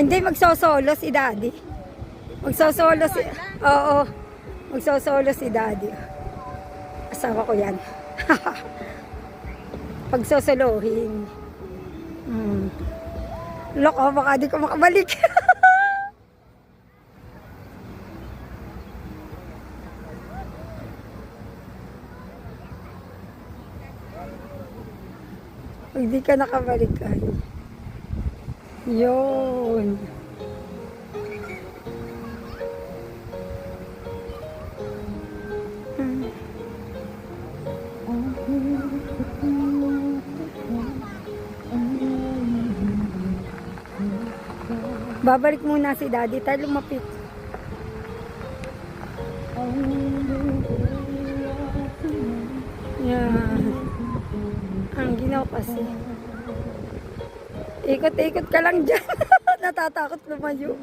Hindi, magsosolo si daddy. Magsosolo si... Oo. Magsosolo si daddy. Asawa ko yan. Pagsosolohin. Hmm. Loko, baka di ko makabalik. Pag di ka nakabalik ay. Yun. Babalik muna si daddy tayo lumapit. Yan. Ang ginaw kasi. Ikot-ikot ka lang dyan. Natatakot lumayo.